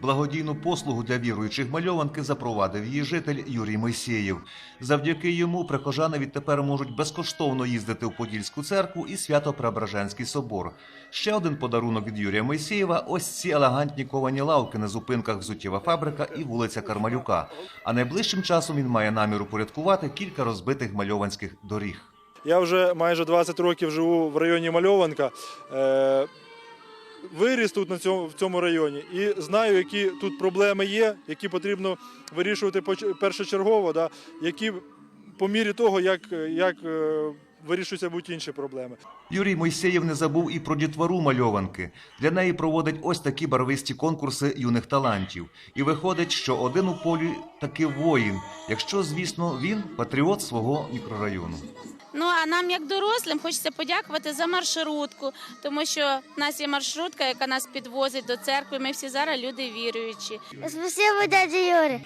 Благодійну послугу для віруючих мальованки запровадив її житель Юрій Мойсєєв. Завдяки йому прихожани відтепер можуть безкоштовно їздити в Подільську церкву і Свято-Преображенський собор. Ще один подарунок від Юрія Мойсєєва – ось ці елегантні ковані лавки на зупинках взуттєва фабрика і вулиця Кармалюка. А найближчим часом він має намір упорядкувати кілька розбитих мальованських доріг. Я вже майже 20 років живу в районі Мальованка. Виріс тут на цьому, в цьому районі і знаю, які тут проблеми є, які потрібно вирішувати першочергово, да, які по мірі того, як, як е, вирішуються будь інші проблеми. Юрій Мойсеєв не забув і про дітвору мальованки. Для неї проводить ось такі барвисті конкурси юних талантів. І виходить, що один у полі таки воїн, якщо, звісно, він патріот свого мікрорайону. Ну а нам, як дорослим, хочеться подякувати за маршрутку, тому що в нас є маршрутка, яка нас підвозить до церкви. Ми всі зараз люди віруючі. Спасибо, дядя Юрий.